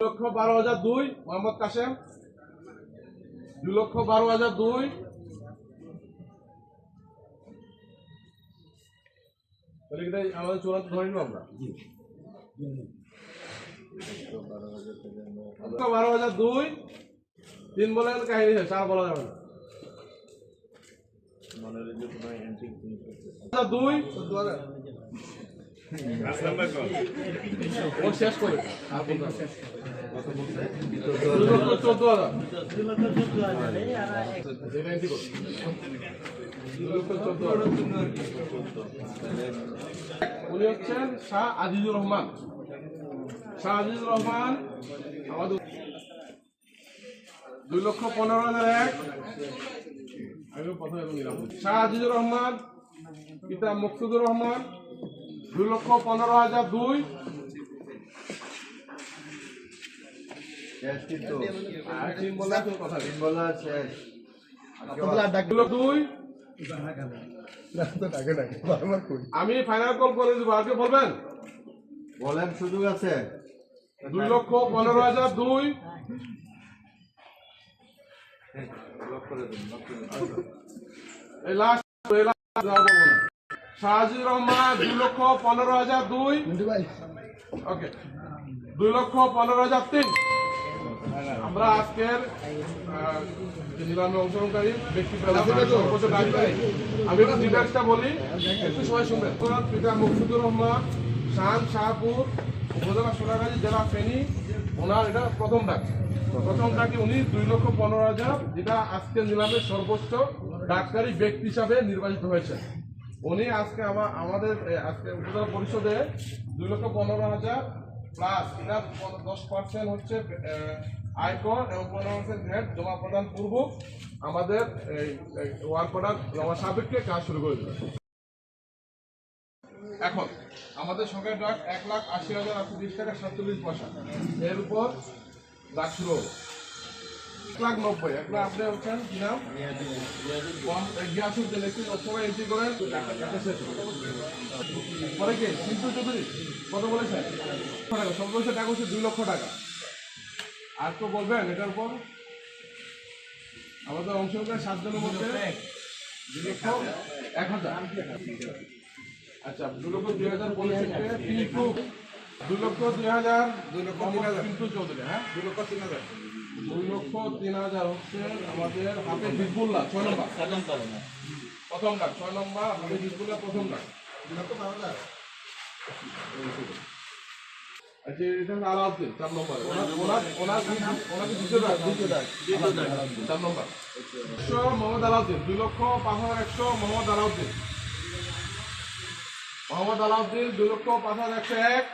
লক্ষ বারো হাজার দুই মোহাম্মদ কাসেম দুই লক্ষ বারো হাজার দুই। আমাদের চূড়ান্ত ধরে নিব আমরা? বারো হাজার দুই। তিন বলে কাহিনী শেষ আর বলা যাবে না। হাজার দুই। উনি হচ্ছেন শাহ আজিজুর রহমান। শাহ আজিজুর রহমান আমাদের দুই লক্ষ পনেরো হাজার এক। আমি প্রথমে শাহ আজিজুর রহমান, পিতা মুকসুদুর রহমান দুই লক্ষ পনেরো হাজার দুই। আমি ফাইনাল কল করে দেবো আজকে বলবেন? বলেন সুযোগ আছে। দুই লক্ষ পনেরো হাজার দুই। দিন। এই লাস্ট শাহজির রহমান দুই লক্ষ পনেরো হাজার দুই। ওকে দুই লক্ষ পনেরো হাজার তিন। আমরা আজকের নিলামে অংশগ্রহণকারী ব্যক্তি সর্বোচ্চ আমি একটু ডিটেলসটা বলি। একটু সময় শুনবেন। পিতা মুকসুদুর রহমান শান শাহপুর উপজেলা সোনাগাজী জেলা ফেনী ওনার এটা প্রথম ডাক। প্রথম ডাকে উনি দুই লক্ষ পনেরো হাজার যেটা আজকের নিলামের সর্বোচ্চ ডাককারী ব্যক্তি হিসাবে নির্বাচিত হয়েছে। উনি আজকে আমা- আমাদের আজকে উপজেলা পরিষদে দুই লক্ষ পনেরো হাজার প্লাস এটা দশ পার্সেন্ট হচ্ছে আয়কর এবং পনেরো পার্সেন্ট ভ্যাট জমা প্রদান পূর্বক আমাদের ওয়ার্ক অর্ডার জমা সাপেক্ষে কাজ শুরু করে দেবে এখন, আমাদের সরকারি ডাক এক লাখ আশি হাজার আটশো বিশ টাকা সাতচল্লিশ পয়সা। এর উপর ডাক শুরু লাখ নব্বই লাখ আপনি হচ্ছেন কি নাম গিয়াসুদ্দিন একটু সবাই এন্ট্রি করেন পরে কে? কিন্তু চৌধুরী? কত বলেছেন? টাকা সর্বোচ্চ টাকা হচ্ছে দুই লক্ষ টাকা। আর তো বলবেন, এটার উপর? আমাদের অংশগ্রহণ সাতজনের মধ্যে দুই লক্ষ এক হাজার। আচ্ছা দুই লক্ষ দুই হাজার বলেছেন কে? টিপু দুই লক্ষ দুই হাজার, দুই লক্ষ তিন হাজার। চৌধুরী হ্যাঁ? দুই লক্ষ তিন হাজার দুই লক্ষ তিন হাজার হচ্ছে আমাদের হাফেজ হিজবুল্লাহ ছয় নম্বর। প্রথম ডাক ছয় নম্বর হাফেজ হিজবুল্লাহ প্রথম ডাক আচ্ছা এটা আলাউদ্দিন চার নম্বর। ওনার ওনার ওনার ওনাকে দ্বিতীয় ডাক দ্বিতীয় ডাক চার নম্বর। একশো মোহাম্মদ আলাউদ্দিন দুই লক্ষ পাঁচ হাজার একশো মোহাম্মদ আলাউদ্দিন। মোহাম্মদ আলাউদ্দিন দুই লক্ষ পাঁচ হাজার একশো এক।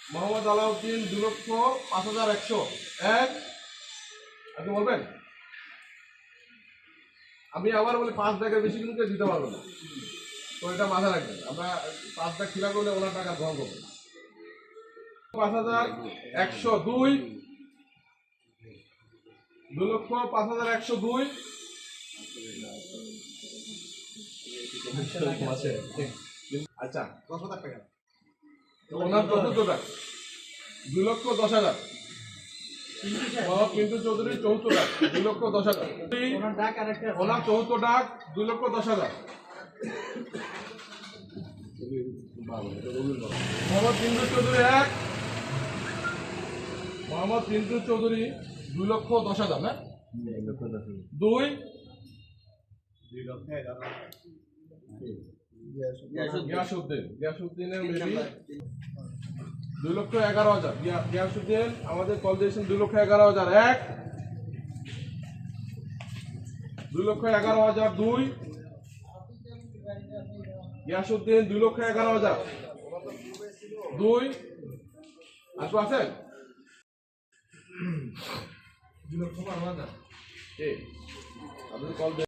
মোহাম্মদ আলাউদ্দিন দু লক্ষ পাঁচ হাজার একশো এক। আপনি বলবেন? আমি আবার বলি, পাঁচ টাকার বেশি কিন্তু দিতে পারব না। তো এটা মাথায় রাখবেন। আমরা পাঁচ টাকা খিলা করলে ওনার টাকা গ্রহণ করব পাঁচ হাজার একশো দুই। দু লক্ষ পাঁচ হাজার একশো দুই। আচ্ছা দশ হাজার টাকা। ওনার চতুর্থ টাকা দুই লক্ষ দশ হাজার। মোহাম্মদ পিন্টু চৌধুরী চৌদ্দ ডাক দুই লক্ষ দশ হাজার। ওনার চৌদ্দ ডাক দুই লক্ষ দশ হাজার। মোহাম্মদ চৌধুরী এক। মোহাম্মদ পিন্টু চৌধুরী দুই লক্ষ দশ হাজার, না? দুই। গিয়াসুদ্দিন গিয়াসুদ্দিনের মেবি দুই লক্ষ এগারো হাজার। গিয়া- গিয়াসুদ্দিন আমাদের কল দিয়েছেন দুই লক্ষ এগারো হাজার। এক। দুই লক্ষ এগারো হাজার দুই। গিয়াসুদ্দিন দুই লক্ষ এগারো হাজার। দুই। আর কেউ আছেন দুই লক্ষ বারো হাজার। কে কল